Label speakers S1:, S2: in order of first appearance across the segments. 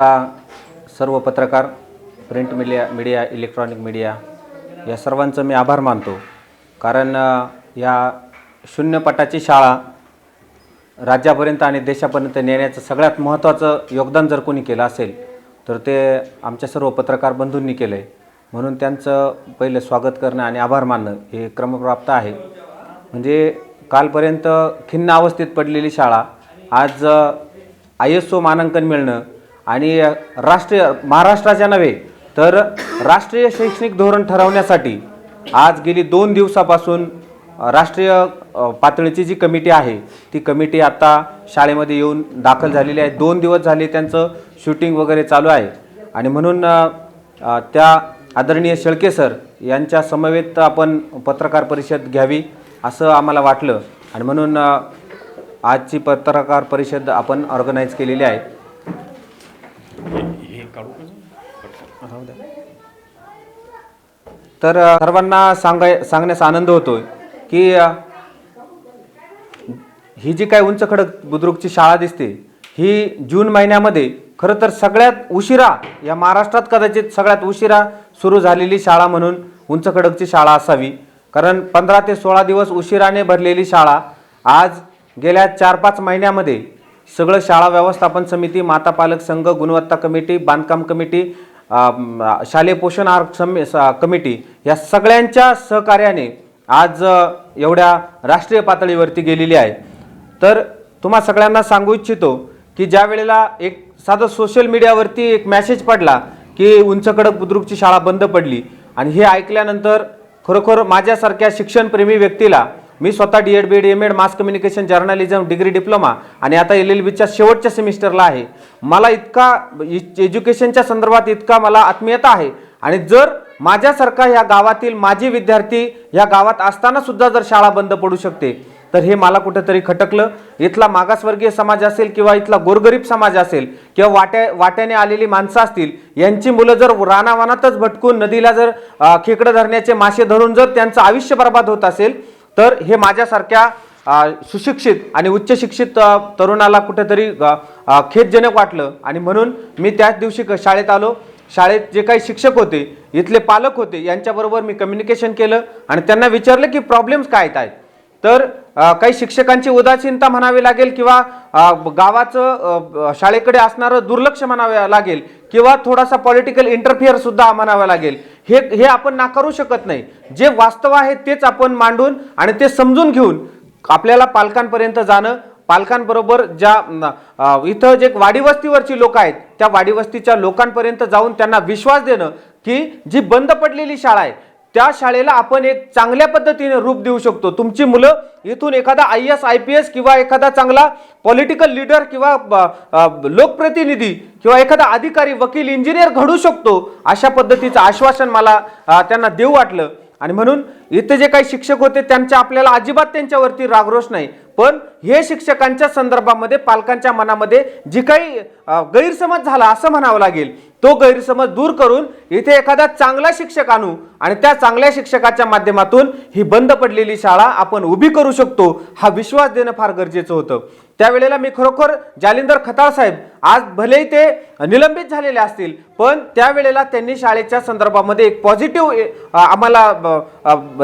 S1: आ, सर्व पत्रकार print media media electronic media या सर्वांचं मी आभार मानतो. कारण या शून्यपटाची शाळा राज्यापर्यंत आणि देशापर्यंत नेण्याचं सगळ्यात महत्त्वाचं योगदान जर कोणी केलं असेल तर ते आमच्या सर्व पत्रकार बंधूंनी केलं आहे म्हणून त्यांचं पहिलं स्वागत करणं आणि आभार मानणं हे क्रमप्राप्त आहे. म्हणजे कालपर्यंत खिन्न अवस्थेत पडलेली शाळा आज आय एस ओ मानांकन मिळणं आणि राष्ट्रीय महाराष्ट्राच्या नव्हे तर राष्ट्रीय शैक्षणिक धोरण ठरवण्यासाठी आज गेली दोन दिवसापासून राष्ट्रीय पातळीची जी कमिटी आहे ती कमिटी आता शाळेमध्ये येऊन दाखल झालेली आहे. दोन दिवस झाले त्यांचं शूटिंग वगैरे चालू आहे. आणि म्हणून त्या आदरणीय शेळके सर यांच्या समवेत आपण पत्रकार परिषद घ्यावी असं आम्हाला वाटलं. आणि म्हणून आजची पत्रकार परिषद आपण ऑर्गनाईज केलेली आहे. राहू द्या. तर सर्वांना सांगाय सांगण्यास आनंद होतोय की ही जी काय उंच खडक बुद्रुकची शाळा दिसते ही जून महिन्यामध्ये खरं तर सगळ्यात उशिरा या महाराष्ट्रात कदाचित सगळ्यात उशिरा सुरू झालेली शाळा म्हणून उंच खडकची शाळा असावी कारण पंधरा ते सोळा दिवस उशिराने भरलेली शाळा आज गेल्या चार पाच महिन्यामध्ये सगळं शाळा व्यवस्थापन समिती माता पालक संघ गुणवत्ता कमिटी बांधकाम कमिटी शालेय पोषण आहार सम स- कमिटी या सगळ्यांच्या सहकार्याने आज एवढ्या राष्ट्रीय पातळीवरती गेलेली आहे. तर तुम्हा सगळ्यांना सांगू इच्छितो की ज्या वेळेला एक साधं सोशल मीडियावरती एक मेसेज पडला की उंच कडक बुद्रुकची शाळा बंद पडली आणि हे ऐकल्यानंतर खरोखर माझ्यासारख्या शिक्षणप्रेमी व्यक्तीला मी स्वतः D Ed B Ed M Ed mass communication journalism degree diploma आणि आता एल एल बीच्या शेवटच्या सेमिस्टरला आहे. मला इतका एज्युकेशनच्या संदर्भात इतका मला आत्मीयता आहे. आणि जर माझ्यासारखा ह्या गावातील माजी विद्यार्थी ह्या गावात असताना सुद्धा जर शाळा बंद पडू शकते तर हे मला कुठंतरी खटकलं. इथला मागासवर्गीय समाज असेल किंवा इथला गोरगरीब समाज असेल किंवा वाट्या वाट्याने आलेली माणसं असतील यांची मुलं जर रानावानातच भटकून नदीला जर खेकडं धरण्याचे मासे धरून जर त्यांचं आयुष्य बर्बाद होत असेल तर हे माझ्यासारख्या सुशिक्षित आणि उच्च शिक्षित तरुणाला कुठेतरी खेदजनक वाटलं. आणि म्हणून मी त्याच दिवशी क- शाळेत आलो. शाळेत जे काही शिक्षक होते इथले पालक होते यांच्याबरोबर मी कम्युनिकेशन केलं. आणि त्यांना विचारलं की प्रॉब्लेम्स काय आहेत? तर काही शिक्षकांची उदासीनता म्हणावी लागेल किंवा गावाचं शाळेकडे असणारं दुर्लक्ष म्हणावं लागेल किंवा थोडासा पॉलिटिकल इंटरफिअर सुद्धा म्हणावा लागेल. हे हे आपण नाकारू शकत नाही. जे वास्तव आहे तेच आपण मांडून आणि ते समजून घेऊन आपल्याला पालकांपर्यंत जाणं पालकांबरोबर ज्या इथं जे वाडीवस्तीवरची लोक आहेत त्या वाडीवस्तीच्या लोकांपर्यंत जाऊन त्यांना विश्वास देणं की जी बंद पडलेली शाळा आहे त्या शाळेला आपण एक चांगल्या पद्धतीने रूप देऊ शकतो. तुमची मुलं इथून एखादा I S I P S किंवा एखादा चांगला पॉलिटिकल लीडर किंवा ब- लोकप्रतिनिधी किंवा एखादा अधिकारी वकील इंजिनियर घडू शकतो. अशा पद्धतीचं आश्वासन मला त्यांना देऊ वाटलं. आणि म्हणून इथे जे काही शिक्षक होते त्यांच्या आपल्याला अजिबात त्यांच्यावरती रागरोष नाही. पण हे शिक्षकांच्या संदर्भामध्ये पालकांच्या मनामध्ये जी काही गैरसमज झाला असं म्हणावं लागेल तो गैरसमज दूर करून इथे एखादा चांगला शिक्षक आणू आणि त्या चांगल्या शिक्षकाच्या माध्यमातून ही बंद पडलेली शाळा आपण उभी करू शकतो हा विश्वास देणं फार गरजेचं होतं. त्यावेळेला मी खरोखर जालिंदर खताळ साहेब आज भलेही ते निलंबित झालेले असतील पण त्यावेळेला त्यांनी शाळेच्या संदर्भामध्ये एक पॉझिटिव्ह आम्हाला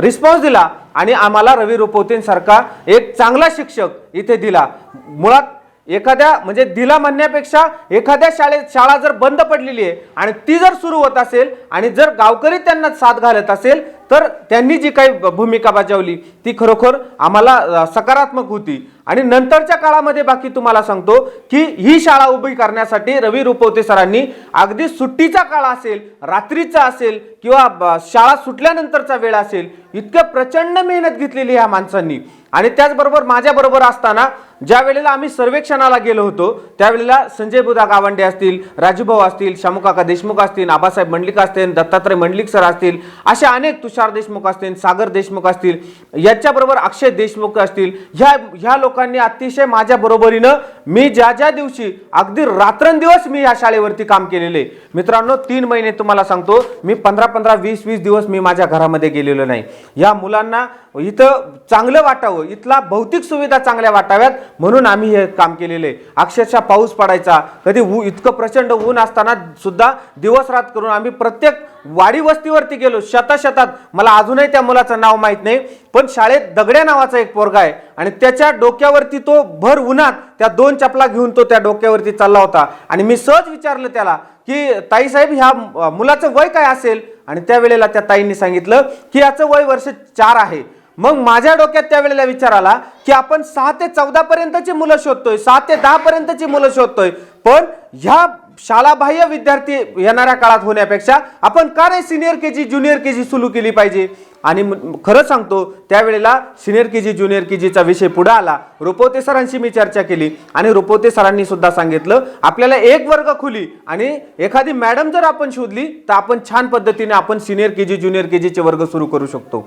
S1: रिस्पॉन्स दिला आणि आम्हाला रवी रुपवतेंसारखा एक चांगला शिक्षक इथे दिला. मुळात एखाद्या म्हणजे दिला म्हणण्यापेक्षा एखाद्या शाळेत शाळा जर बंद पडलेली आहे आणि ती जर सुरू होत असेल आणि जर गावकरी त्यांना साथ घालत असेल तर त्यांनी जी काही भूमिका बजावली ती खरोखर आम्हाला सकारात्मक होती. आणि नंतरच्या काळामध्ये बाकी तुम्हाला सांगतो की ही शाळा उभी करण्यासाठी रवी रुपवते सरांनी अगदी सुट्टीचा काळ असेल रात्रीचा असेल किंवा शाळा सुटल्यानंतरचा वेळ असेल इतकं प्रचंड मेहनत घेतलेली या माणसांनी. आणि त्याचबरोबर माझ्याबरोबर असताना ज्या वेळेला आम्ही सर्वेक्षणाला गेलो होतो त्यावेळेला संजय बुधा गावंडे असतील राजूभाऊ असतील शामुकाका देशमुख असतील आबासाहेब मंडलिक असतील दत्तात्रय मंडलिक सर असतील अशा अनेक तुषार देशमुख असतील सागर देशमुख असतील याच्याबरोबर अक्षय देशमुख असतील ह्या ह्या लोकांनी अतिशय माझ्या बरोबरीनं मी ज्या ज्या दिवशी अगदी रात्रंदिवस मी या शाळेवरती काम केलेले मित्रांनो तीन महिने तुम्हाला सांगतो मी पंधरा पंधरा वीस वीस दिवस मी माझ्या घरामध्ये गेलेलो नाही. या मुलांना इथं चांगलं वाटावं वाटावं इथला भौतिक सुविधा चांगल्या वाटाव्यात म्हणून आम्ही हे काम केलेलं. आहे अक्षरशः पाऊस पडायचा. कधी ऊ इतकं प्रचंड ऊन असताना सुद्धा दिवस रात करून आम्ही प्रत्येक वाडी वस्तीवरती गेलो. शताशतात मला अजूनही त्या मुलाचं नाव माहीत नाही पण शाळेत दगड्या नावाचा एक पोरगा आहे आणि त्याच्या डोक्यावरती तो भर उन्हात त्या दोन चपला घेऊन तो त्या डोक्यावरती चालला होता. आणि मी सहज विचारलं त्याला की ताईसाहेब ह्या मुलाचं वय काय असेल? आणि त्यावेळेला त्या ताईंनी सांगितलं की याचं वय वर्ष चार आहे. मग माझ्या डोक्यात त्यावेळेला विचार आला की आपण सहा ते चौदा पर्यंतची मुलं शोधतोय सहा ते दहा पर्यंतची मुलं शोधतोय. पण ह्या शाळाबाह्य विद्यार्थी येणाऱ्या काळात होण्यापेक्षा आपण का नाही senior K G junior K जी सुरू केली पाहिजे? आणि खरं सांगतो त्यावेळेला senior K G junior K जीचा विषय पुढे आला. रुपवते सरांशी मी चर्चा केली आणि रुपवते सरांनी सुद्धा सांगितलं आपल्याला एक वर्ग खुली आणि एखादी मॅडम जर आपण शोधली तर आपण छान पद्धतीने आपण senior K G junior K जीचे वर्ग सुरू करू शकतो.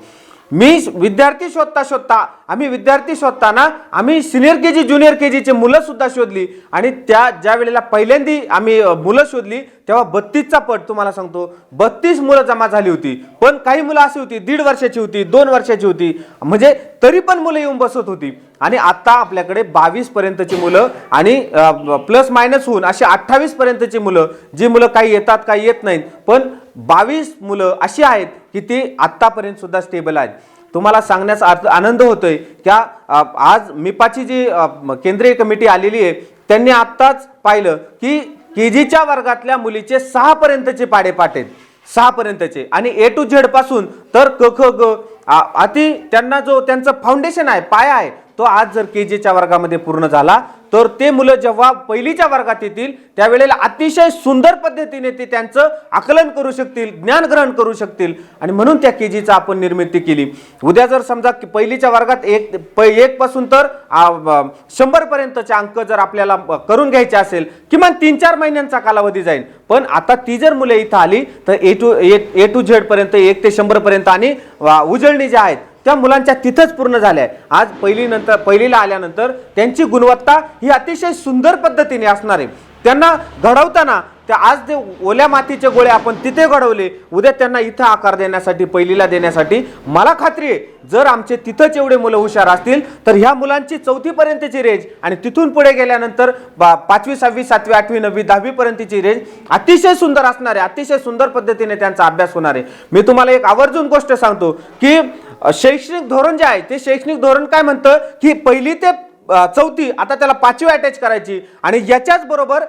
S1: मी विद्यार्थी शोधता शोधता आम्ही विद्यार्थी शोधताना आम्ही senior K G junior K जीचे मुलंसुद्धा शोधली. आणि त्या ज्या वेळेला पहिल्यांदी आम्ही मुलं शोधली तेव्हा बत्तीसचा पट तुम्हाला सांगतो. बत्तीस मुलं जमा झाली होती. पण काही मुलं अशी होती दीड वर्षाची होती दोन वर्षाची होती. म्हणजे तरी पण मुलं येऊन बसत होती. आणि आता आपल्याकडे बावीस पर्यंतची मुलं आणि प्लस मायनस होऊन अशी अठ्ठावीस पर्यंतची मुलं जी मुलं काही येतात काही येत नाहीत. पण बावीस मुलं अशी आहेत की ती आत्तापर्यंत सुद्धा स्टेबल आहेत. तुम्हाला सांगण्याचा अर्थ- आनंद होतोय. की आज मिपाची जी केंद्रीय कमिटी आलेली आहे त्यांनी आत्ताच पाहिलं की के जीच्या वर्गातल्या मुलीचे सहापर्यंतचे पाडेपाठ आहेत. आणि ए टू झेडपासून तर क ख ग अति त्यांना जो त्यांचं फाउंडेशन आहे पाया आहे तो आज जर के जीच्या वर्गामध्ये पूर्ण झाला तर ते मुलं जेव्हा पहिलीच्या वर्गात येतील त्यावेळेला अतिशय सुंदर पद्धतीने ते त्यांचं आकलन करू शकतील ज्ञान ग्रहण करू शकतील. आणि म्हणून त्या के जीचा आपण निर्मिती केली. उद्या जर समजा की पहिलीच्या वर्गात एक प- एकपासून तर शंभरपर्यंतचे अंक जर आपल्याला करून घ्यायचे असेल किमान तीन चार महिन्यांचा कालावधी जाईल. पण आता ती जर मुलं इथं आली तर ए टू ए टू झेडपर्यंत एक ते शंभरपर्यंत आणि उजळ उजळणी ज्या आहेत त्या मुलांच्या तिथंच पूर्ण झाल्या आहे. आज पहिली नंतर पहिलीला आल्यानंतर त्यांची गुणवत्ता ही अतिशय सुंदर पद्धतीने असणार आहे. त्यांना घडवताना त्या आज जे ओल्या मातीचे गोळे आपण तिथे घडवले उद्या त्यांना इथं आकार देण्यासाठी पहिलीला देण्यासाठी मला खात्री आहे जर आमचे तिथंच एवढे मुलं हुशार असतील तर ह्या मुलांची चौथीपर्यंतची रेंज आणि तिथून पुढे गेल्यानंतर बा- पाचवी सहावी सातवी आठवी नववी दहावीपर्यंतची रेंज अतिशय सुंदर असणार आहे अतिशय सुंदर पद्धतीने त्यांचा अभ्यास होणार आहे. मी तुम्हाला एक आवर्जून गोष्ट सांगतो की शैक्षणिक धोरण जे आहे ते शैक्षणिक धोरण काय म्हणतं की पहिली ते चौथी आता त्याला पाचवी अटॅच करायची. आणि याच्याच बरोबर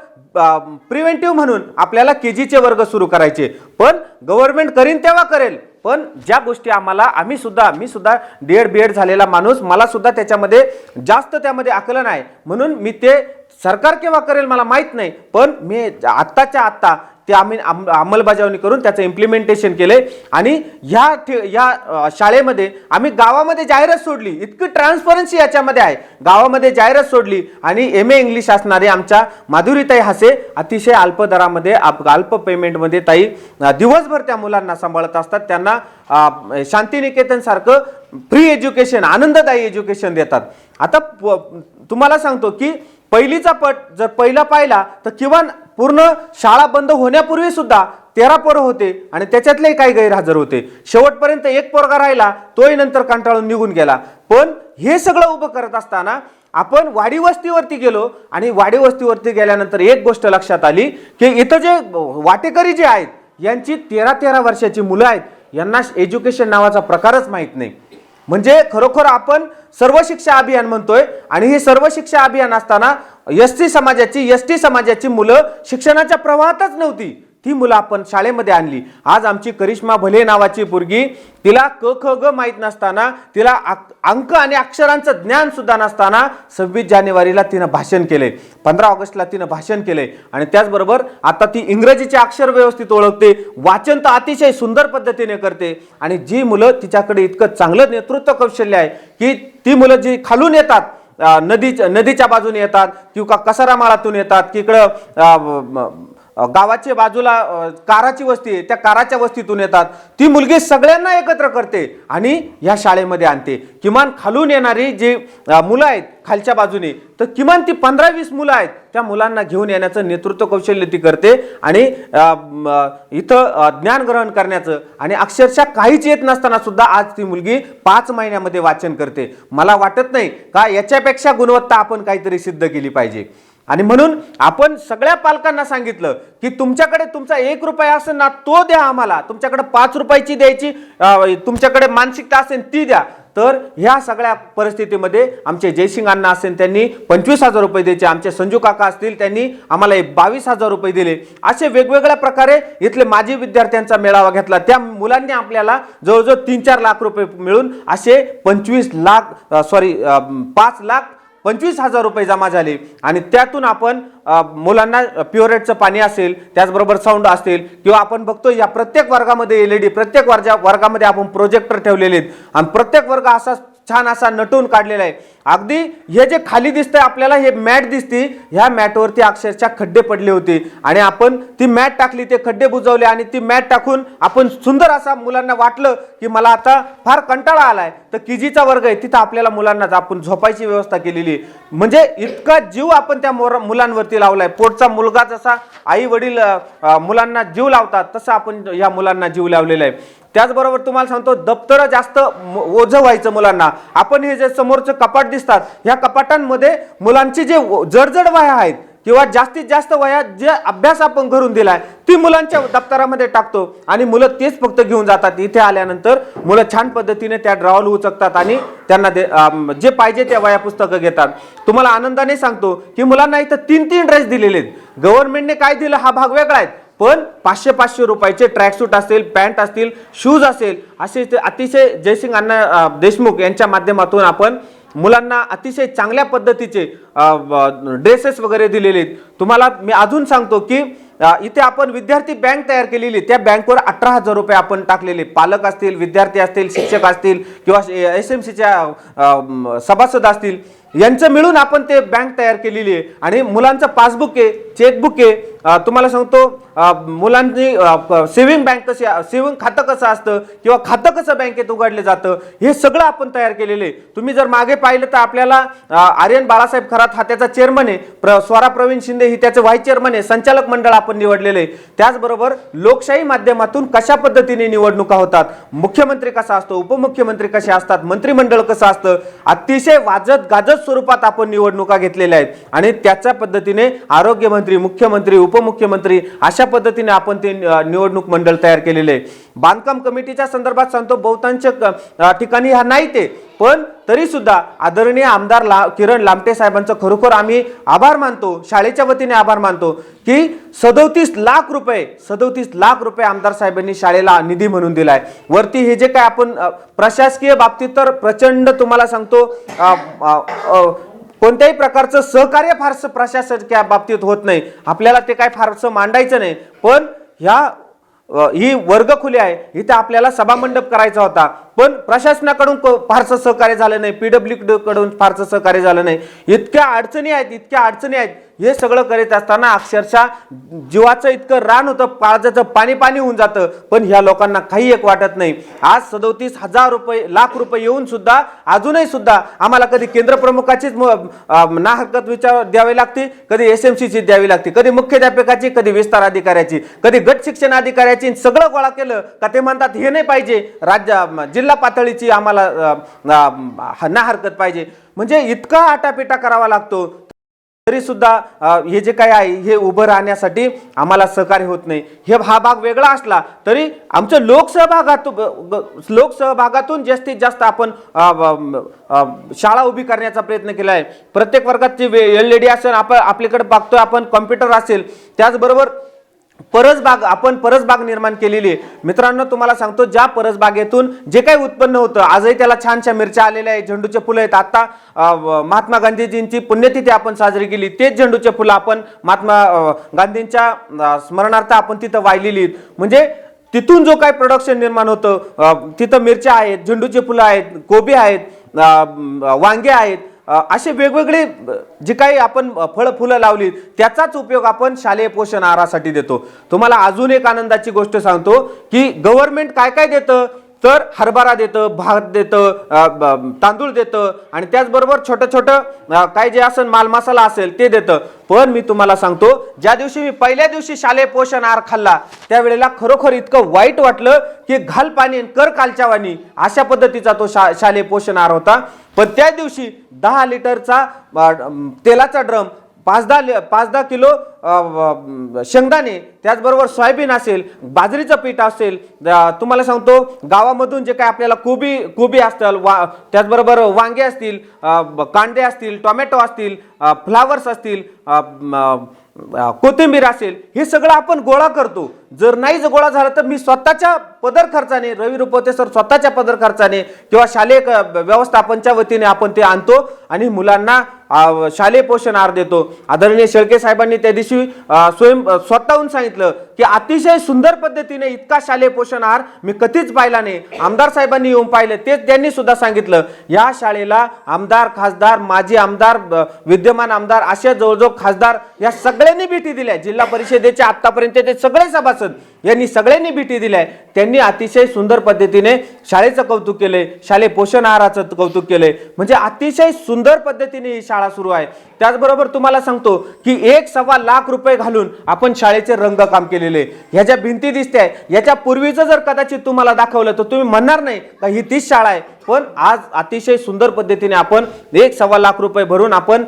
S1: प्रिव्हेंटिव्ह म्हणून आपल्याला के जीचे वर्ग सुरू करायचे. पण गव्हर्नमेंट करीन तेव्हा करेल. पण ज्या गोष्टी आम्हाला आम्ही सुद्धा मी सुद्धा डी एड बी एड झालेला माणूस मला सुद्धा त्याच्यामध्ये जास्त त्यामध्ये आकलन आहे. म्हणून मी ते सरकार केव्हा करेल मला माहीत नाही. पण मी आत्ताच्या आत्ता ते आम्ही अंमलबजावणी करून त्याचं इम्प्लिमेंटेशन केले. आणि ह्या ठे- या शाळेमध्ये आम्ही गावामध्ये जाहिरात सोडली. इतकी ट्रान्सपरन्सी याच्यामध्ये आहे. गावामध्ये जाहिरात सोडली. आणि एम ए इंग्लिश असणारे आमच्या माधुरीताई हसे अतिशय अल्प दरामध्ये अल्प पेमेंटमध्ये ताई दिवसभर त्या मुलांना सांभाळत असतात. त्यांना शांतिनिकेतनसारखं शांतिनिकेतन सारखं फ्री एज्युकेशन आनंददायी एज्युकेशन देतात. आता प- तुम्हाला सांगतो की पहिलीचा पट जर पहिला पाहिला तर किमान पूर्ण शाळा बंद होण्यापूर्वी सुद्धा तेरा पोरं होते आणि त्याच्यातले काही गैरहजर होते. शेवटपर्यंत एक पोरगा राहिला तोही नंतर कंटाळून निघून गेला. पण हे सगळं उभं करत असताना आपण वाडी वस्तीवरती गेलो आणि वाडी वस्तीवरती गेल्यानंतर एक गोष्ट लक्षात आली की इथं जे वाटेकरी जे आहेत यांची तेरा तेरा वर्षाची मुलं आहेत. यांना एज्युकेशन नावाचा प्रकारच माहीत नाही. म्हणजे खरोखर आपण सर्व शिक्षा अभियान म्हणतोय आणि हे सर्व शिक्षा अभियान असताना एस टी समाजाची एस टी समाजाची मुलं शिक्षणाच्या प्रवाहातच नव्हती. ती मुलं आपण शाळेमध्ये आणली. आज आमची करिश्मा भले नावाची पोरगी तिला क ख ग माहीत नसताना तिला अंक आणि अक्षरांचं ज्ञान सुद्धा नसताना सव्वीस जानेवारीला तिनं भाषण केलंय पंधरा ऑगस्टला तिनं भाषण केलंय आणि त्याचबरोबर आता ती इंग्रजीचे अक्षर व्यवस्थित ओळखते वाचन तर अतिशय सुंदर पद्धतीने करते. आणि जी मुलं तिच्याकडे इतकं चांगलं नेतृत्व कौशल्य आहे की ती मुलं जी खालून येतात नदीच्या नदीच्या बाजूने येतात किंवा कसारामाळातून येतात की इकडं गावाच्या बाजूला काराची वस्ती आहे त्या काराच्या वस्तीतून येतात. ती मुलगी सगळ्यांना एकत्र करते आणि ह्या शाळेमध्ये आणते. किमान खालून येणारी जी मुलं आहेत खालच्या बाजूने तर किमान ती पंधरा वीस मुलं आहेत त्या मुलांना घेऊन येण्याचं नेतृत्व कौशल्य ती करते आणि इथं ज्ञान ग्रहण करण्याचं आणि अक्षरशः काहीच येत नसताना सुद्धा आज ती मुलगी पाच महिन्यामध्ये वाचन करते. मला वाटत नाही का याच्यापेक्षा गुणवत्ता आपण काहीतरी सिद्ध केली पाहिजे. आणि म्हणून आपण सगळ्या पालकांना सांगितलं की तुमच्याकडे तुमचा एक रुपया असेल ना तो द्या आम्हाला. तुमच्याकडे पाच रुपयाची द्यायची तुमच्याकडे मानसिकता असेल ती द्या. तर ह्या सगळ्या परिस्थितीमध्ये आमचे जयसिंग अण्णा असेल त्यांनी पंचवीस हजार रुपये द्यायचे आमचे संजू काका असतील त्यांनी आम्हाला एक बावीस हजार रुपये दिले. असे वेगवेगळ्या प्रकारे इथले माजी विद्यार्थ्यांचा मेळावा घेतला. त्या मुलांनी आपल्याला जवळजवळ तीन चार लाख रुपये मिळून असे पंचवीस लाख सॉरी पाच लाख पंचवीस हजार रुपये जमा झाले. आणि त्यातून आपण मुलांना प्युरेटचं पाणी असेल त्याचबरोबर साऊंड असेल किंवा आपण बघतो या प्रत्येक वर्गामध्ये एल ई डी प्रत्येक वर्जा वर्गामध्ये आपण प्रोजेक्टर ठेवलेले आहेत. आणि प्रत्येक वर्ग असा छान असा नटून काढलेला आहे. अगदी हे जे खाली दिसतंय आपल्याला हे मॅट दिसते ह्या मॅटवरती अक्षरशः खड्डे पडले होते. आणि आपण ती मॅट टाकली ते खड्डे बुजवले आणि ती मॅट टाकून आपण सुंदर असा मुलांना वाटलं की मला आता फार कंटाळा आलाय. तर किजीचा वर्ग आहे तिथं आपल्याला मुलांना आपण झोपायची व्यवस्था केलेली म्हणजे इतका जीव आपण त्या मुलांवरती लावलाय. पोटचा मुलगा जसा आई वडील मुलांना जीव लावतात तसं आपण या मुलांना जीव लावलेला आहे. त्याचबरोबर तुम्हाला सांगतो दप्तरं जास्त ओझं व्हायचं मुलांना. आपण हे जे समोरचं कपाट दिसतात ह्या कपाटांमध्ये मुलांची जे जडजड वाया आहेत किंवा जास्तीत जास्त वयात जे अभ्यास आपण करून दिलाय ती मुलांच्या दप्तरामध्ये टाकतो. आणि मुलं तेच फक्त घेऊन जातात. इथे आल्यानंतर मुलं छान पद्धतीने त्या ड्रॉल उचकतात आणि त्यांना दे- जे पाहिजे त्या वया पुस्तकं घेतात. तुम्हाला आनंदाने सांगतो की मुलांना इथं तीन तीन ड्रेस दिलेले आहेत. गव्हर्नमेंटने काय दिलं? हा भाग वेगळा आहे. पण पाचशे पाचशे रुपयाचे ट्रॅकसूट असेल पॅन्ट असतील शूज असेल असे ते अतिशय जयसिंग अण्णा देशमुख यांच्या माध्यमातून आपण मुलांना अतिशय चांगल्या पद्धतीचे ड्रेसेस वगैरे दिलेले आहेत. तुम्हाला मी अजून सांगतो की इथे आपण विद्यार्थी बँक तयार केलेली त्या बँकवर अठरा हजार रुपये आपण टाकलेले पालक असतील विद्यार्थी असतील शिक्षक असतील किंवा एस एम सीच्या सभासद असतील. यांचं मिळून आपण ते बँक तयार केलेली आहे. आणि मुलांचं पासबुक आहे चेकबुक आहे. तुम्हाला सांगतो मुलांची मुलांनी सेव्हिंग बँक कशी सेव्हिंग खातं कसं असतं किंवा खातं कसं बँकेत उघडलं जातं हे सगळं आपण तयार केलेलं आहे. तुम्ही जर मागे पाहिलं तर आपल्याला आर्यन बाळासाहेब खरात हा त्याचा चेअरमन आहे. प्र स्वरा प्रवीण शिंदे ही त्याचं व्हाईस चेअरमन आहे. संचालक मंडळ आपण निवडलेलं आहे. त्याचबरोबर लोकशाही माध्यमातून कशा पद्धतीने निवडणुका होतात मुख्यमंत्री कसा असतो उपमुख्यमंत्री कसे असतात मंत्रिमंडळ कसं असतं अतिशय वाजत गाजत स्वरूपात आपण निवडणुका घेतलेल्या आहेत. आणि त्याच्या पद्धतीने आरोग्यमंत्री मुख्यमंत्री उपमुख्यमंत्री अशा पद्धतीने आपण ते निवडणूक मंडळ तयार केलेले आहे. बांधकाम कमिटीच्या संदर्भात सांगतो बहुतांश ठिकाणी हा नाही ते. पण तरी सुद्धा आदरणीय आमदार ला किरण लामटे साहेबांचं खरोखर आम्ही आभार मानतो शाळेच्या वतीने आभार मानतो की सदोतीस लाख रुपये सदोतीस लाख रुपये आमदार साहेबांनी शाळेला निधी म्हणून दिलाय. वरती हे जे काय आपण प्रशासकीय बाबतीत तर प्रचंड तुम्हाला सांगतो कोणत्याही प्रकारचं सहकार्य फारसं प्रशासकीय बाबतीत होत नाही. आपल्याला ते काय फारसं मांडायचं नाही. पण ह्या ही वर्ग खुली आहे. इथे आपल्याला सभामंडप करायचा होता. पण प्रशासनाकडून फारसं सहकार्य झालं नाही. पीडब्ल्यू कडून फारसं सहकार्य झालं नाही. इतक्या अडचणी आहेत इतक्या अडचणी आहेत. हे सगळं करीत असताना अक्षरशः जीवाचं इतकं रान होतं काळजाचं पाणी पाणी होऊन जातं. पण ह्या लोकांना काही एक वाटत नाही. आज सदोतीस हजार रुपये लाख रुपये येऊन सुद्धा अजूनही सुद्धा आम्हाला कधी केंद्र प्रमुखाचीच ना हरकत विचार द्यावी लागते कधी एस एम सीची द्यावी लागते कधी मुख्याध्यापकाची कधी विस्तार अधिकाऱ्याची कधी गट शिक्षण अधिकाऱ्याची सगळं गोळा केलं का ते म्हणतात हे नाही पाहिजे. राज्य जिल्हा पातळीची आम्हाला ना हरकत पाहिजे. म्हणजे इतका आटापिटा करावा लागतो. तरी सुद्धा हे जे काही आहे हे उभं राहण्यासाठी आम्हाला सहकार्य होत नाही. हे हा भाग वेगळा असला तरी आमच्या लोकसहभागातून लोकसहभागातून जास्तीत जास्त आपण शाळा उभी करण्याचा प्रयत्न केला आहे. प्रत्येक वर्गात एल ई डी असेल आपण आपल्याकडे बघतोय आपण कॉम्प्युटर असेल त्याचबरोबर परसबाग आपण परसबाग निर्माण केलेली आहे. मित्रांनो तुम्हाला सांगतो ज्या परसबागेतून जे काही उत्पन्न होतं आजही त्याला छानशा मिरच्या आलेल्या आहेत झेंडूचे फुलं आहेत. आता महात्मा गांधीजींची पुण्यतिथी आपण साजरी केली तेच झेंडूचे फुलं आपण महात्मा गांधींच्या स्मरणार्थ आपण तिथं वाहिलेली म्हणजे तिथून जो काही प्रोडक्शन निर्माण होतं तिथं मिरच्या आहेत झेंडूचे फुलं आहेत कोबी आहेत वांगे आहेत असे वेगवेगळे जे काही आपण फळं फुलं लावली त्याचाच उपयोग आपण शालेय पोषण आहारासाठी देतो. तुम्हाला अजून एक आनंदाची गोष्ट सांगतो की गव्हर्नमेंट काय काय देतं? तर हरभरा देतं भात देतं तांदूळ देतं आणि त्याचबरोबर छोटं छोटं काय जे असेल माल मसाला असेल ते देतं. पण मी तुम्हाला सांगतो ज्या दिवशी मी पहिल्या दिवशी शालेय पोषण आहार खाल्ला त्यावेळेला खरोखर इतकं वाईट वाटलं की घाल पाणी आणि कर कालच्या वाणी अशा पद्धतीचा तो शा शालेय पोषण आहार होता. पण त्या दिवशी दहा लिटरचा तेलाचा ड्रम पाच दहा लि- पाच दहा किलो शेंगदाणे त्याचबरोबर सोयाबीन असेल बाजरीचं पीठ असेल तुम्हाला सांगतो गावामधून जे काय आपल्याला कोबी कोबी असतील वा त्याचबरोबर वांगे असतील कांदे असतील टोमॅटो असतील फ्लावर्स असतील कोथिंबीर असेल हे सगळं आपण गोळा करतो. जर नाहीच गोळा झाला तर मी स्वतःच्या पदर खर्चाने रवी रुपवते सर स्वतःच्या पदर खर्चाने किंवा शालेय व्यवस्थापनच्या वतीने आपण ते आणतो आणि मुलांना शालेय पोषण आहार देतो. आदरणीय शेळके साहेबांनी त्या दिवशी स्वयं स्वतःहून सांगितलं की अतिशय सुंदर पद्धतीने इतका शालेय पोषण आहार मी कधीच पाहिला नाही. आमदार साहेबांनी येऊन पाहिलं तेच त्यांनी सुद्धा सांगितलं. या शाळेला आमदार खासदार माजी आमदार विद्यमान आमदार अशा जवळजवळ खासदार या सगळ्यांनी भेटी दिल्या. जिल्हा परिषदेचे आतापर्यंत ते सगळे सभासद यांनी सगळ्यांनी भेटी दिल्या. त्यांनी अतिशय सुंदर पद्धतीने शाळेचं कौतुक केलंय शालेय पोषण आहाराचं कौतुक केलंय म्हणजे अतिशय सुंदर पद्धतीने ही शाळा सुरू आहे. त्याचबरोबर तुम्हाला सांगतो की एक सव्वा लाख रुपये घालून आपण शाळेचे रंगकाम केलेले. ह्या ज्या भिंती दिसते याच्या पूर्वीचं जर कदाचित तुम्हाला दाखवलं तर तुम्ही म्हणणार नाही का ही तीच शाळा आहे? पण आज अतिशय सुंदर पद्धतीने आपण एक सव्वा लाख रुपये भरून आपण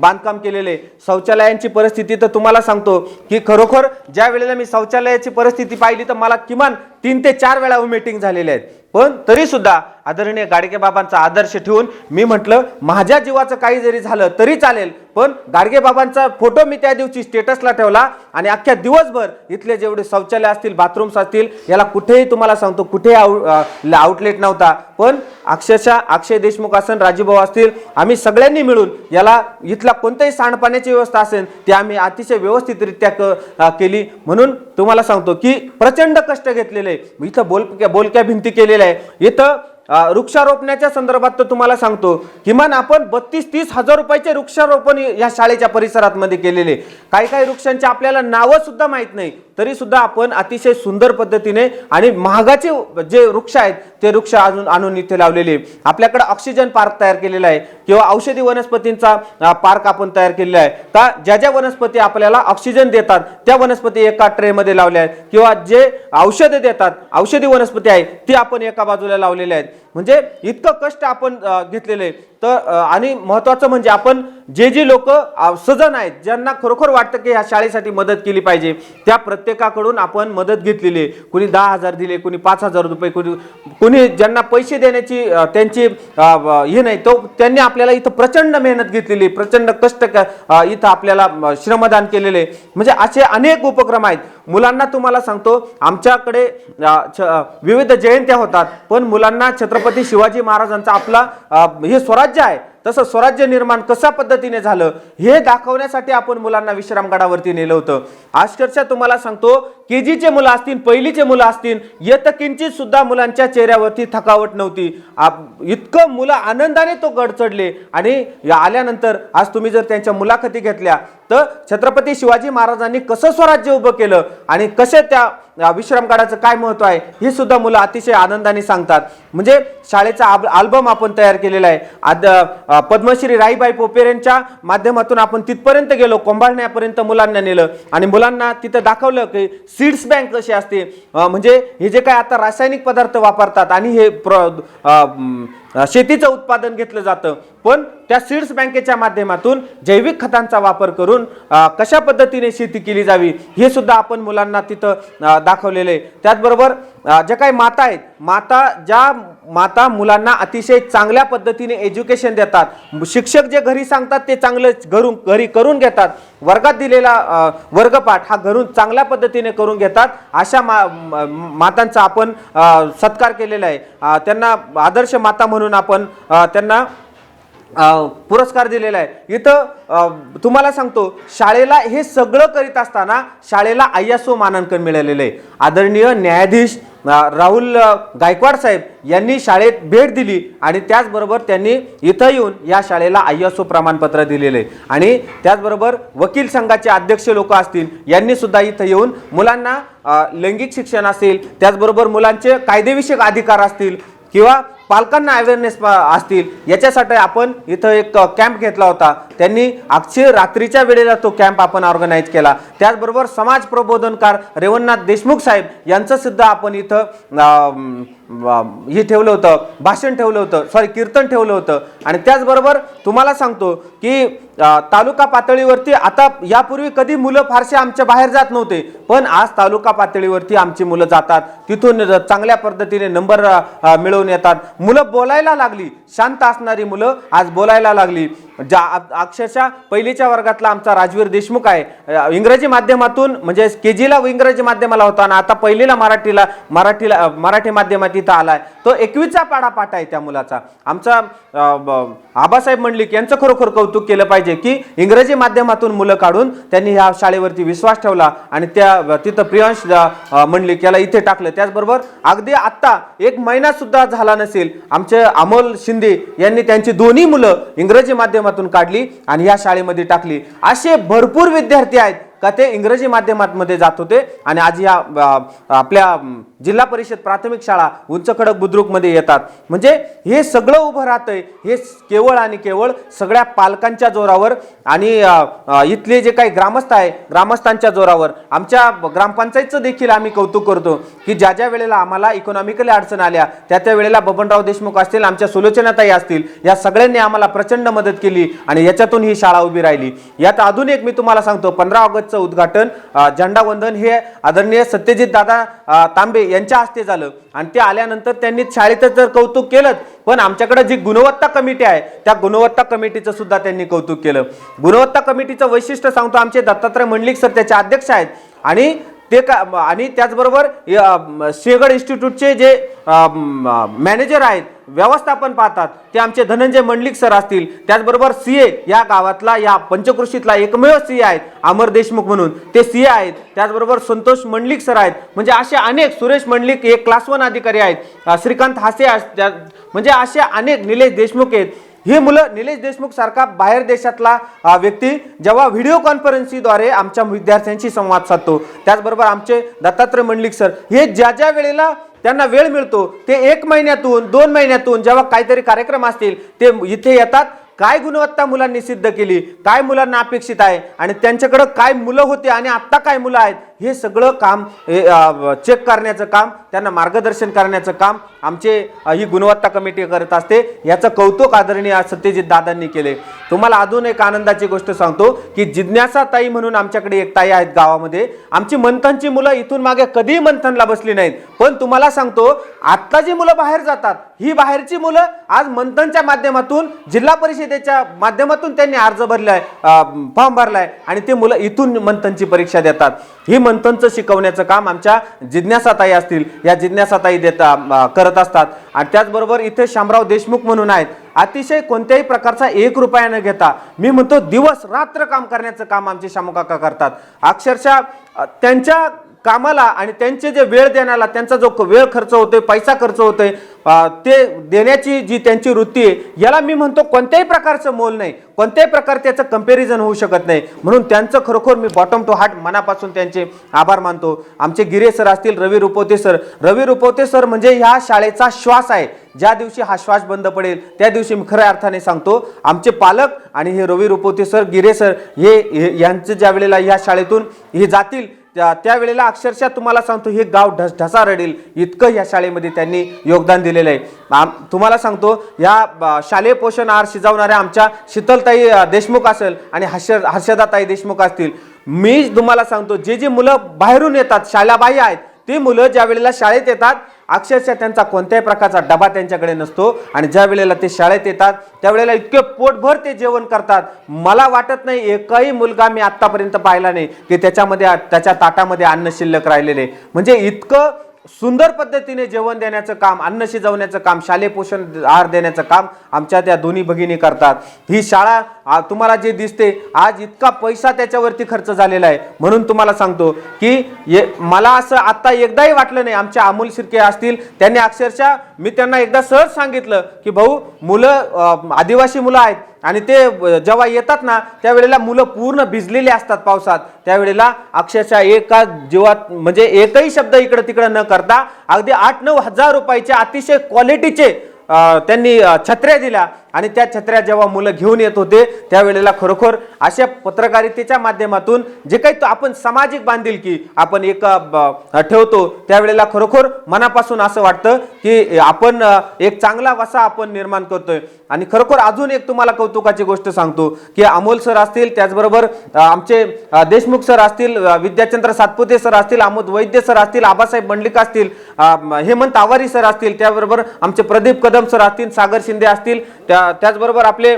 S1: बांधकाम केलेले. शौचालयांची परिस्थिती तर तुम्हाला सांगतो की खरोखर ज्या वेळेला मी शौचालयाची परिस्थिती पाहिली तर मला किमान तीन ते चार वेळा मीटिंग झालेल्या आहेत. पण तरी सुद्धा आदरणीय गाडगे बाबांचा आदर्श ठेवून मी म्हटलं माझ्या जीवाचं काही जरी झालं तरी चालेल पण गाडगे बाबांचा फोटो मी त्या दिवशी स्टेटसला ठेवला आणि अख्ख्या दिवसभर इथले जेवढे शौचालय असतील बाथरूम्स असतील याला कुठेही तुम्हाला सांगतो कुठेही आउटलेट नव्हता. पण अक्षरशः अक्षय देशमुख असेल राजूभाऊ असतील आम्ही सगळ्यांनी मिळून याला इथला कोणत्याही सांडपाण्याची व्यवस्था असेल ती आम्ही अतिशय व्यवस्थितरित्या क- केली. म्हणून तुम्हाला सांगतो की प्रचंड कष्ट घेतलेले. इथं बोलक्या बोलक्या भिंती केलेल्या आहे. इथं वृक्षारोपणाच्या संदर्भात तर तुम्हाला सांगतो किमान आपण बत्तीस तीस हजार रुपयाचे वृक्षारोपण या शाळेच्या परिसरात मध्ये केलेले. काही काही वृक्षांची आपल्याला नावं सुद्धा माहीत नाही तरी सुद्धा आपण अतिशय सुंदर पद्धतीने आणि महागाचे जे वृक्ष आहेत ते वृक्ष अजून आणून इथे लावलेले. आपल्याकडे ऑक्सिजन पार्क तयार केलेला आहे किंवा औषधी वनस्पतींचा पार्क आपण तयार केलेला आहे. का ज्या ज्या वनस्पती आपल्याला ऑक्सिजन देतात त्या वनस्पती एका ट्रेमध्ये लावल्या आहेत किंवा जे औषधे देतात औषधी वनस्पती आहे ती आपण एका बाजूला लावलेल्या आहेत. म्हणजे इतकं कष्ट आपण घेतलेलं आहे. तर आणि महत्त्वाचं म्हणजे आपण जे जे लोक सजन आहेत ज्यांना खरोखर वाटतं की ह्या शाळेसाठी मदत केली पाहिजे त्या प्रत्येकाकडून आपण मदत घेतलेली आहे. कुणी दहा हजार दिले कुणी पाच हजार रुपये कुणी कुणी ज्यांना पैसे देण्याची त्यांची हे नाही तो त्यांनी आपल्याला इथं प्रचंड मेहनत घेतलेली आहे, प्रचंड कष्ट इथं आपल्याला श्रमदान केलेले म्हणजे असे अनेक उपक्रम आहेत. मुलांना तुम्हाला सांगतो आमच्याकडे छ- विविध जयंत्या होतात पण मुलांना छत्रपती शिवाजी महाराजांचा आपला हे स्वराज्य आहे तसं स्वराज्य निर्माण कशा पद्धतीने झालं हे दाखवण्यासाठी आपण मुलांना विश्रामगडावरती नेलं होतं. अक्षरशः तुम्हाला सांगतो के जीचे मुलं असतील पहिलीचे मुलं असतील येत किंचित सुद्धा मुलांच्या चेहऱ्यावरती थकावट नव्हती. आप- इतकं मुलं आनंदाने तो गड चढले आणि आल्यानंतर आज तुम्ही जर त्यांच्या मुलाखती घेतल्या तर छत्रपती शिवाजी महाराजांनी कसं स्वराज्य उभं केलं आणि कसे त्या अ, विश्रामगडाचं काय महत्त्व आहे हे सुद्धा मुलं अतिशय आनंदाने सांगतात. म्हणजे शाळेचा आब- आल्बम आपण तयार केलेला आहे. आद पद्मश्री राईबाई पोपेरेंच्या माध्यमातून आपण तिथपर्यंत गेलो कोंभाळण्यापर्यंत मुलांना नेलं आणि मुलांना तिथं दाखवलं की सीड्स बँक कशी असते? म्हणजे हे जे काय आता रासायनिक पदार्थ वापरतात आणि हे प्र शेतीचं उत्पादन घेतलं जातं. पण त्या सीड्स बँकेच्या माध्यमातून जैविक खतांचा वापर करून कशा पद्धतीने शेती केली जावी हे सुद्धा आपण मुलांना तिथं दाखवलेलं आहे. त्याचबरोबर जे ज्या काही माता आहेत माता ज्या माता मुलांना अतिशय चांगल्या पद्धतीने एज्युकेशन देतात शिक्षक जे घरी सांगतात ते चांगलं घरून घरी करून घेतात वर्गात दिलेला वर्गपाठ हा घरून चांगल्या पद्धतीने करून घेतात अशा मा मातांचा आपण सत्कार केलेला आहे. त्यांना आदर्श माता म्हणून आपण त्यांना पुरस्कार दिलेला आहे इथं तुम्हाला सांगतो शाळेला हे सगळं करीत असताना शाळेला आयएसओ मानांकन मिळालेलं आहे आदरणीय न्यायाधीश राहुल गायकवाड साहेब यांनी शाळेत भेट दिली आणि त्याचबरोबर त्यांनी इथं येऊन या शाळेला आय प्रमाणपत्र दिलेलं आहे. आणि त्याचबरोबर वकील संघाचे अध्यक्ष लोक असतील यांनी सुद्धा इथं येऊन मुलांना लैंगिक शिक्षण असेल त्याचबरोबर मुलांचे कायदेविषयक अधिकार असतील किंवा पालकांना अवेअरनेस असतील. याच्यासाठी आपण इथं एक कॅम्प घेतला होता. त्यांनी अक्षय रात्रीच्या वेळेला तो कॅम्प आपण ऑर्गनाईज केला. त्याचबरोबर समाज प्रबोधनकार रेवणनाथ देशमुख साहेब यांचं सुद्धा आपण इथं हे ठेवलं होतं भाषण ठेवलं होतं सॉरी कीर्तन ठेवलं होतं. आणि त्याचबरोबर तुम्हाला सांगतो की तालुका पातळीवरती आता यापूर्वी कधी मुलं फारसे आमच्या बाहेर जात नव्हते पण आज तालुका पातळीवरती आमची मुलं जातात. तिथून चांगल्या पद्धतीने नंबर मिळवून येतात. मुलं बोलायला लागली शांत असणारी मुलं आज बोलायला लागली. ज्या अक्षरशः पहिलीच्या वर्गातला आमचा राजवीर देशमुख आहे इंग्रजी माध्यमातून म्हणजे के जीला इंग्रजी माध्यमाला होता आणि आता पहिलीला मराठीला मराठीला मराठी माध्यमात तिथं आलाय. तो एकवीसचा पाडापाठ आहे त्या मुलाचा. आमचा आबासाहेब मंडलिक यांचं खरोखर कौतुक केलं पाहिजे की इंग्रजी माध्यमातून मुलं काढून त्यांनी ह्या शाळेवरती विश्वास ठेवला आणि त्या तिथं प्रियांश मंडलिक याला इथे टाकलं. त्याचबरोबर अगदी आत्ता एक महिना सुद्धा झाला नसेल आमचे अमोल शिंदे यांनी त्यांची दोन्ही मुलं इंग्रजी माध्यमातून काढली आणि या शाळेमध्ये टाकली. असे भरपूर विद्यार्थी आहेत का ते इंग्रजी माध्यमांमध्ये जात होते आणि आज या आपल्या जिल्हा परिषद प्राथमिक शाळा उंच खडक बुद्रुकमध्ये येतात. म्हणजे हे सगळं उभं राहतंय हे केवळ आणि केवळ सगळ्या पालकांच्या जोरावर आणि इथले जे काही ग्रामस्थ आहे ग्रामस्थांच्या जोरावर. आमच्या ग्रामपंचायतचं देखील आम्ही कौतुक करतो की ज्या ज्या वेळेला आम्हाला इकॉनॉमिकली अडचण आल्या त्या त्या वेळेला बबनराव देशमुख असतील आमच्या सुलोचनाताई असतील या सगळ्यांनी आम्हाला प्रचंड मदत केली आणि याच्यातून ही शाळा उभी राहिली. यात अजून एक मी तुम्हाला सांगतो पंधरा ऑगस्टचं उद्घाटन झेंडावंदन हे आदरणीय सत्यजित दादा तांबे यांच्या हस्ते झालं. आणि ते आल्यानंतर त्यांनी शाळेचं तर कौतुक केलं पण आमच्याकडे जी गुणवत्ता कमिटी आहे त्या गुणवत्ता कमिटीचं सुद्धा त्यांनी कौतुक केलं. गुणवत्ता कमिटीचं वैशिष्ट्य सांगतो आमचे दत्तात्रय मंडलिक सर त्याचे अध्यक्ष आहेत. आणि ते का आणि त्याचबरोबर या, शेगड इन्स्टिट्यूटचे जे मॅनेजर आहेत व्यवस्थापन पाहतात ते आमचे धनंजय मंडलिक सर असतील. त्याचबरोबर सी ए या गावातला या पंचकृषीतला एकमेव सी आहेत अमर देशमुख म्हणून. ते सी ए आहेत. त्याचबरोबर संतोष मंडलिक सर आहेत. म्हणजे असे अनेक सुरेश मंडलिक एक क्लास वन अधिकारी आहेत. श्रीकांत हासे त्या- म्हणजे असे अनेक निलेश देशमुख आहेत. ही मुलं निलेश देशमुख सारखा बाहेर देशातला व्यक्ती जेव्हा व्हिडिओ कॉन्फरन्सिंगद्वारे आमच्या विद्यार्थ्यांशी संवाद साधतो. त्याचबरोबर आमचे दत्तात्रय मंडलिक सर हे ज्या ज्या वेळेला त्यांना वेळ मिळतो ते एक महिन्यातून दोन महिन्यातून जेव्हा काहीतरी कार्यक्रम असतील ते इथे येतात. काय गुणवत्ता मुलांनी सिद्ध केली? काय मुलांना अपेक्षित आहे? आणि त्यांच्याकडं काय मुलं होती आणि आत्ता काय मुलं आहेत? हे सगळं काम चेक करण्याचं काम त्यांना मार्गदर्शन करण्याचं काम आमचे ही गुणवत्ता कमिटी करत असते. याचं कौतुक आदरणीय सत्यजित दादांनी केले. तुम्हाला अजून एक आनंदाची गोष्ट सांगतो की जिज्ञासा ताई म्हणून आमच्याकडे एक ताई आहेत गावामध्ये. आमची मंथनची मुलं इथून मागे कधीही मंथनला बसली नाहीत. पण तुम्हाला सांगतो आत्ता जी मुलं बाहेर जातात ही बाहेरची मुलं आज मंथनच्या माध्यमातून जिल्हा परिषदेच्या माध्यमातून त्यांनी अर्ज भरलाय फॉर्म भरलाय आणि ते मुलं इथून मंथनची परीक्षा देतात. ही मंथनचं शिकवण्याचं काम आमच्या जिज्ञासाताई असतील. या जिज्ञासाताई देता करत असतात. आणि त्याचबरोबर इथे शामराव देशमुख म्हणून आहेत. अतिशय कोणत्याही प्रकारचा एक रुपया न घेता मी म्हणतो दिवस रात्र काम करण्याचं काम आमचे शामुकाका करतात. अक्षरशः त्यांच्या कामाला आणि त्यांचे जे वेळ देण्याला त्यांचा जो वेळ खर्च होतोय पैसा खर्च होतोय ते देण्याची जी त्यांची वृत्ती आहे याला मी म्हणतो कोणत्याही प्रकारचं मोल नाही. कोणत्याही प्रकार त्याचं कंपॅरिझन होऊ शकत नाही. म्हणून त्यांचं खरोखर मी बॉटम टू हार्ट मनापासून त्यांचे आभार मानतो. आमचे गिरे सर असतील रवी रुपवते सर. रवी रुपवते सर म्हणजे ह्या शाळेचा श्वास आहे. ज्या दिवशी हा श्वास बंद पडेल त्या दिवशी मी खऱ्या अर्थाने सांगतो आमचे पालक आणि हे रवी रुपवते सर गिरे सर हे यांचं ज्या वेळेला ह्या शाळेतून हे जातील त्या त्यावेळेला अक्षरशः तुम्हाला सांगतो हे गाव ढस ढसा रडेल. इतकं या शाळेमध्ये त्यांनी योगदान दिलेलं आहे. आम तुम्हाला सांगतो या शालेय पोषण आहार शिजवणाऱ्या आमच्या शीतलताई देशमुख असेल आणि हर्ष हर्षदाताई देशमुख असतील. मी तुम्हाला सांगतो जे जे मुलं बाहेरून येतात शाळाबाह्य आहेत ती मुलं ज्या वेळेला शाळेत येतात अक्षरशः त्यांचा कोणत्याही प्रकारचा डबा त्यांच्याकडे नसतो. आणि ज्या वेळेला ते शाळेत येतात त्यावेळेला इतके पोटभर ते जेवण करतात. मला वाटत नाही एकही मुलगा मी आत्तापर्यंत पाहिला नाही की त्याच्यामध्ये त्याच्या ताटामध्ये अन्न शिल्लक राहिलेले. म्हणजे इतकं सुंदर पद्धतीने जेवण देण्याचं काम अन्न शिजवण्याचं काम शालेय पोषण आहार देण्याचं काम आमच्या त्या दोन्ही भगिनी करतात. ही शाळा तुम्हाला जे दिसते आज इतका पैसा त्याच्यावरती खर्च झालेला आहे. म्हणून तुम्हाला सांगतो की ये मला असं आत्ता एकदाही वाटलं नाही आमच्या अमोल शिर्के असतील त्यांनी अक्षरशः मी त्यांना एकदा सहज सांगितलं की भाऊ मुलं आदिवासी मुलं आहेत आणि ते जेव्हा येतात ना त्यावेळेला मुलं पूर्ण भिजलेली असतात पावसात. त्यावेळेला अक्षरशः एका जीवात म्हणजे एकही शब्द इकडं तिकडं न करता अगदी आठ नऊ हजार रुपयाचे अतिशय क्वालिटीचे त्यांनी छत्र्या दिल्या. आणि त्या छत्र्या जेव्हा मुलं घेऊन येत होते त्यावेळेला खरोखर अशा पत्रकारितेच्या माध्यमातून जे काही तो आपण सामाजिक बांधिलकी आपण एक ब- ठेवतो त्यावेळेला खरोखर मनापासून असं वाटतं की आपण एक चांगला वसा आपण निर्माण करतोय. आणि खरोखर अजून एक तुम्हाला कौतुकाची गोष्ट सांगतो की अमोल सर असतील त्याचबरोबर आमचे देशमुख सर असतील विद्याचंद्र सातपुते सर असतील आमोद वैद्य सर असतील आबासाहेब मंडलिक असतील हेमंत आवारी सर असतील त्याबरोबर आमचे प्रदीप कदम सर असतील सागर शिंदे असतील त्या त्याचबरोबर आपले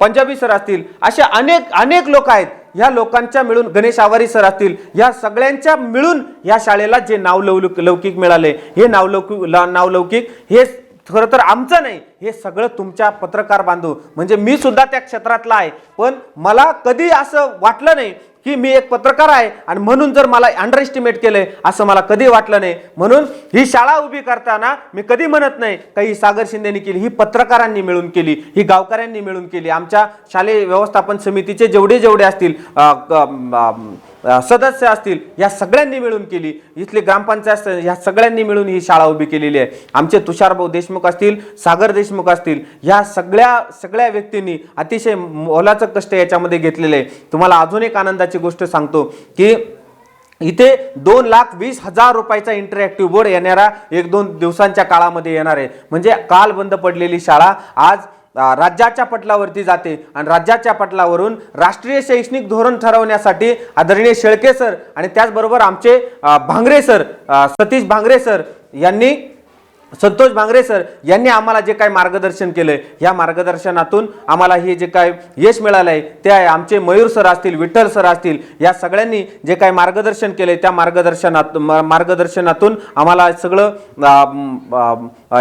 S1: पंजाबी सर असतील असे अनेक अनेक लोक आहेत. ह्या लोकांच्या मिळून गणेश आवारी सर असतील ह्या सगळ्यांच्या मिळून या शाळेला जे नावलौकिक लौकिक मिळाले हे नावलौकिक नावलौकिक हे खरं तर आमचं नाही हे सगळं तुमच्या पत्रकार बांधव. म्हणजे मी सुद्धा त्या क्षेत्रातला आहे. पण मला कधी असं वाटलं नाही की मी एक पत्रकार आहे आणि म्हणून जर मला अंडर एस्टिमेट केलंय असं मला कधी वाटलं नाही. म्हणून ही शाळा उभी करताना मी कधी म्हणत नाही का ही सागर शिंदेनी केली ही पत्रकारांनी मिळून केली ही गावकऱ्यांनी मिळून केली. आमच्या शालेय व्यवस्थापन समितीचे जेवढे जेवढे असतील सदस्य असतील या सगळ्यांनी मिळून केली. इथले ग्रामपंचायत ह्या या सगळ्यांनी मिळून ही शाळा उभी केलेली आहे. आमचे तुषारभाऊ देशमुख असतील सागर देशमुख असतील या सगळ्या सगळ्या व्यक्तींनी अतिशय मोलाचं कष्ट याच्यामध्ये घेतलेलं आहे. तुम्हाला अजून एक आनंदाची गोष्ट सांगतो की इथे दोन लाख वीस हजार रुपयाचा इंटरॅक्टिव्ह बोर्ड येणारा एक दोन दिवसांच्या काळामध्ये येणार आहे. म्हणजे काल बंद पडलेली शाळा आज राज्याच्या पटलावरती जाते आणि राज्याच्या पटलावरून राष्ट्रीय शैक्षणिक धोरण ठरवण्यासाठी आदरणीय शेळके सर आणि त्याचबरोबर आमचे भांगरे सर सतीश भांगरे सर यांनी संतोष भांगरे सर यांनी आम्हाला जे काय मार्गदर्शन केलं या मार्गदर्शनातून आम्हाला हे जे काय यश मिळालं आहे ते आहे आमचे मयूर सर असतील विठ्ठल सर असतील या सगळ्यांनी जे काय मार्गदर्शन केलंय त्या मार्गदर्शनात मार्गदर्शनातून आम्हाला सगळं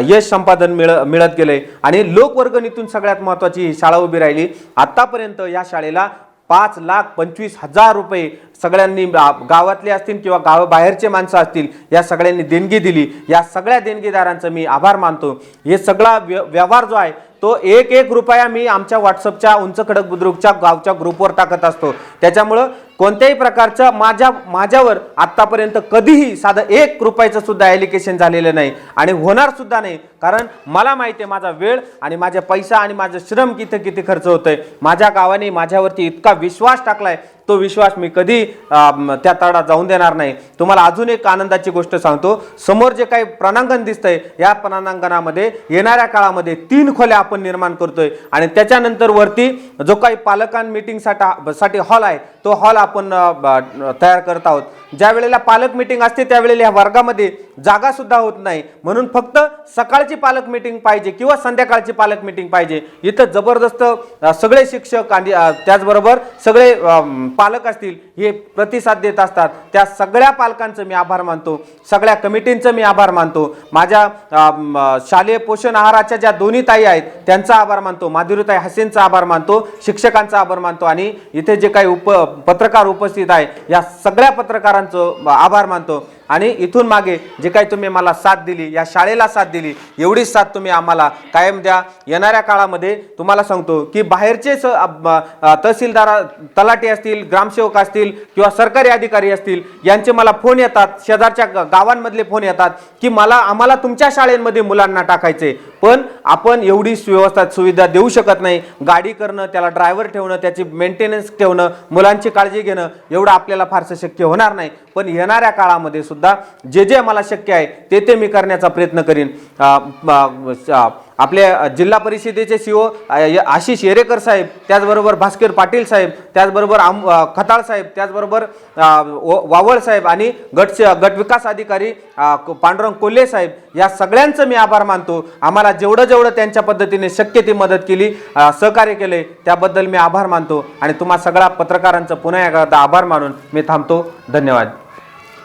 S1: यश संपादन मिळ मिळत गेलंय. आणि लोकवर्गणीतून सगळ्यात महत्त्वाची ही शाळा उभी राहिली. आत्तापर्यंत या शाळेला पाच लाख पंचवीस हजार रुपये सगळ्यांनी गावातले असतील किंवा गावाबाहेरचे माणसं असतील या सगळ्यांनी देणगी दिली. या सगळ्या देणगीदारांचं मी आभार मानतो. हे सगळा व्य- व्यवहार जो आहे तो एक एक रुपया मी आमच्या व्हॉट्सअपच्या उंच खडक बुद्रुकच्या गावच्या ग्रुपवर टाकत असतो. त्याच्यामुळं कोणत्याही प्रकारचं माझ्या माझ्यावर आत्तापर्यंत कधीही साधं एक रुपयाचं सुद्धा ॲलिकेशन झालेलं नाही. आणि होणार सुद्धा नाही. कारण मला माहिती आहे माझा वेळ आणि माझा पैसा आणि माझं श्रम किती किती खर्च होतंय. माझ्या गावाने माझ्यावरती इतका विश्वास टाकलाय तो विश्वास मी कधी त्या तडा जाऊन देणार नाही. तुम्हाला अजून एक आनंदाची गोष्ट सांगतो. समोर जे काही प्रणांगण दिसतंय या प्रणांगणामध्ये येणाऱ्या काळामध्ये तीन खोल्या आपण निर्माण करतोय. आणि त्याच्यानंतर वरती जो काही पालकां मिटिंगसाठी साठी हॉल आहे तो हॉल आपण तयार करत आहोत. ज्या वेळेला पालक मीटिंग असते त्यावेळेला ह्या वर्गामध्ये जागासुद्धा होत नाही. म्हणून फक्त सकाळची पालक मीटिंग पाहिजे किंवा संध्याकाळची पालक मीटिंग पाहिजे? इथं जबरदस्त सगळे शिक्षक आणि त्याचबरोबर सगळे पालक असतील हे प्रतिसाद देत असतात. त्या सगळ्या पालकांचं मी आभार मानतो. सगळ्या कमिटींचं मी आभार मानतो. माझ्या शालेय पोषण आहाराच्या ज्या दोन्ही ताई आहेत त्यांचा आभार मानतो. माधुरीताई हसेनचा आभार मानतो. शिक्षकांचा आभार मानतो. आणि इथे जे काही उप पत्रकार उपस्थित आहे या सगळ्या पत्रकारांचं आभार मानतो. आणि इथून मागे जे काही तुम्ही मला साथ दिली या शाळेला साथ दिली एवढीच साथ तुम्ही आम्हाला कायम द्या. येणाऱ्या काळामध्ये तुम्हाला सांगतो की बाहेरचे स तहसीलदार तलाठी असतील ग्रामसेवक असतील किंवा सरकारी अधिकारी असतील यांचे मला फोन येतात शेजारच्या गावांमधले फोन येतात की मला आम्हाला तुमच्या शाळेमध्ये मुलांना टाकायचे. पण आपण एवढी व्यवस्था सुविधा देऊ शकत नाही. गाडी करणं त्याला ड्रायव्हर ठेवणं त्याची मेंटेनन्स ठेवणं मुलांची काळजी घेणं एवढं आपल्याला फारसं शक्य होणार नाही. पण येणाऱ्या काळामध्ये सुद्धा जे जे मला शक्य आहे ते ते मी करण्याचा प्रयत्न करीन. आपले जिल्हा परिषदेचे सीओ आशिष येरेकर साहेब त्याचबरोबर भास्कर पाटील साहेब त्याचबरोबर आम खताळ साहेब त्याचबरोबर व- वावळ साहेब आणि गट गट विकास अधिकारी पांडुरंग कोल्हे साहेब या सगळ्यांचं मी आभार मानतो. आम्हाला जेवढं जेवढं त्यांच्या पद्धतीने शक्य ती मदत केली सहकार्य केले त्याबद्दल मी आभार मानतो. आणि तुम्हा सगळ्या पत्रकारांचं पुन्हा एकदा आभार मानून मी थांबतो. धन्यवाद.